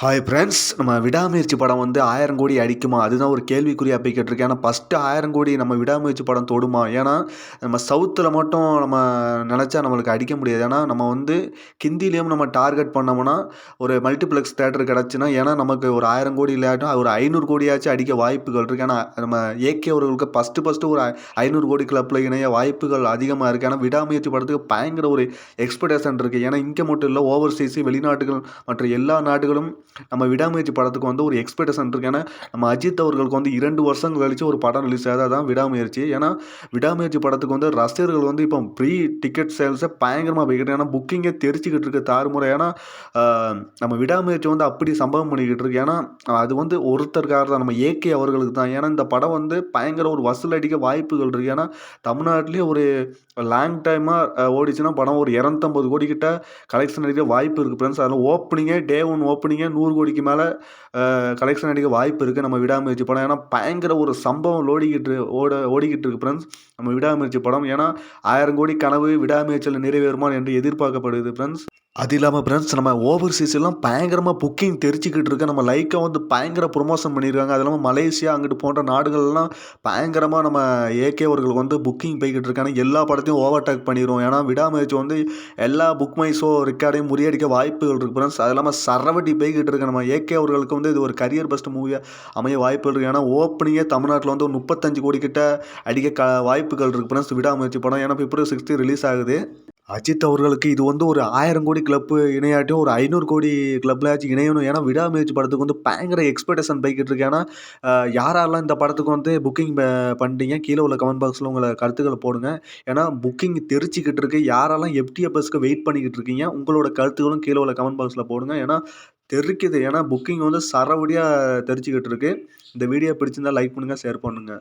Hi friends நம்ம விடாமுயற்சி படம் வந்து ஆயிரம் கோடி அடிக்குமா? அதுதான் ஒரு கேள்விக்குறியாக போய் கேட்டிருக்கேன். ஏன்னா ஃபஸ்ட்டு ஆயிரம் கோடி நம்ம விடாமுயற்சி படம் தொடுமா? ஏன்னா நம்ம சவுத்தில் மட்டும் நம்ம நினச்சா நம்மளுக்கு அடிக்க முடியாது. ஏன்னா நம்ம வந்து ஹிந்திலையும் நம்ம டார்கெட் பண்ணோம்னா ஒரு மல்டிப்ளெக்ஸ் தேட்டர் கிடச்சுன்னா ஏன்னா நமக்கு ஒரு ஆயிரம் கோடி இல்லாட்டும் ஒரு ஐநூறு கோடியாச்சும் அடிக்க வாய்ப்புகள் இருக்குது ஏன்னா நம்ம ஏகே அவர்களுக்கு ஃபஸ்ட்டு ஃபஸ்ட்டு ஒரு ஐநூறு கோடி கிளப்பில் இணைய வாய்ப்புகள் அதிகமாக இருக்குது ஏன்னா விடாமுயற்சி படத்துக்கு பயங்கர ஒரு எக்ஸ்பெக்டேஷன் இருக்குது ஏன்னா இங்கே மட்டும் இல்லை ஓவர்சீஸ் வெளிநாட்டுகள் மற்ற எல்லா நாடுகளும் நம்ம விடாமுயற்சி படத்துக்கு வந்து ஒரு எக்ஸ்பெக்டேஷன் இருக்குது ஏன்னா நம்ம அஜித் அவர்களுக்கு வந்து இரண்டு வருஷம் கழிச்சு ஒரு படம் ரிலீஸ் ஆகுது. அதான் விடாமுயற்சி. ஏன்னா விடாமுயற்சி படத்துக்கு வந்து ரசிகர்கள் வந்து இப்போ ப்ரீ டிக்கெட் சேல்ஸை பயங்கரமாக போய்கிட்டு ஏன்னா புக்கிங்கே தெரிச்சுக்கிட்டு இருக்க தாறுமுறை. ஏன்னா நம்ம விடாமுயற்சி வந்து அப்படி சம்பவம் பண்ணிக்கிட்டு இருக்கு. ஏன்னா அது வந்து ஒருத்தருக்காக தான். நம்ம ஏகே அவர்களுக்கு தான். ஏன்னா இந்த படம் வந்து பயங்கர ஒரு வசூல் அடிக்க வாய்ப்புகள் இருக்குது ஏன்னா தமிழ்நாட்டிலே ஒரு லாங் டைமாக ஓடிச்சுன்னா படம் ஒரு இரநூத்தம்பது கோடி கிட்ட கலெக்ஷன் அடிக்க வாய்ப்பு இருக்குது ஃப்ரெண்ட்ஸ் அதில் ஓப்பனிங்கே டே ஒன் ஓப்பனிங்கே நூறு கோடிக்கு மேலே கலெக்ஷன் அடிக்க வாய்ப்பு இருக்குது நம்ம விடாமுயற்சி படம். ஏன்னா பயங்கர ஒரு சம்பவம் ஓடிக்கிட்டு ஓட ஓடிக்கிட்டு இருக்கு ஃப்ரெண்ட்ஸ் நம்ம விடாமுயற்சி படம். ஏன்னா ஆயிரம் கோடி கனவு விடாமுயற்சியில் நிறைவேறுமா என்று எதிர்பார்க்கப்படுது ஃப்ரெண்ட்ஸ் அது இல்லாமல் ஃப்ரெண்ட்ஸ் நம்ம ஓவர்சீஸ் எல்லாம் பயங்கரமாக புக்கிங் தெரிச்சிக்கிட்டு இருக்கேன் நம்ம லைக்கை வந்து பயங்கர ப்ரொமோஷன் பண்ணியிருக்காங்க அது இல்லாமல் மலேசியா அங்கிட்டு போன்ற நாடுகள்லாம் பயங்கரமாக நம்ம ஏகே அவர்களுக்கு வந்து புக்கிங் போய்கிட்டு இருக்காங்க. எல்லா படத்தையும் ஓவர்டேக் பண்ணிடுவோம் ஏன்னா விடாமுயற்சி வந்து எல்லா புக் மை ஷோ ரெக்கார்டையும் முறியடிக்க வாய்ப்புகள் இருக்குது ஃப்ரெண்ட்ஸ் அது இல்லாமல் சரவட்டி போய்கிட்டு இருக்க நம்ம ஏகே அவர்களுக்கு வந்து இது ஒரு கரியர் பெஸ்ட் மூவியாக அமைய வாய்ப்புகள் இருக்குது ஏன்னா ஓப்பனிங்கே தமிழ்நாட்டில் வந்து ஒரு முப்பத்தஞ்சு கோடி கிட்ட அடிக்க க வாய்ப்புகள் இருக்குது ஃப்ரெண்ட்ஸ் விடாமுயற்சி படம் ஏன்னா பிப்ரவரி சிக்ஸ்த்து ரிலீஸ் ஆகுது. அஜித் அவர்களுக்கு இது வந்து ஒரு ஆயிரம் கோடி கிளப்பு இணையாட்டும் ஒரு ஐநூறு கோடி கிளப்லையாச்சும் இணையணும். ஏன்னா விடாமுயற்சி படத்துக்கு வந்து பயங்கர எக்ஸ்பெக்டேஷன் போய்கிட்டு இருக்கு. ஏன்னா யாரெல்லாம் இந்த படத்துக்கு வந்து புக்கிங் பண்ணிட்டீங்க கீழே உள்ள கமெண்ட் பாக்ஸில் உங்களை கருத்துக்களை போடுங்க. ஏன்னா புக்கிங் தெரிச்சிக்கிட்டு இருக்கு. யாரெல்லாம் எஃப்டிஎஃப்எஸ்க்கு வெயிட் பண்ணிக்கிட்டு இருக்கீங்க உங்களோட கருத்துக்களும் கீழே உள்ள கமெண்ட் பாக்ஸில் போடுங்க. ஏன்னா தெரிக்குது. ஏன்னா புக்கிங் வந்து சரவடியாக தெரிச்சிக்கிட்டு இருக்கு. இந்த வீடியோ பிடிச்சிருந்தா லைக் பண்ணுங்கள் ஷேர் பண்ணுங்கள்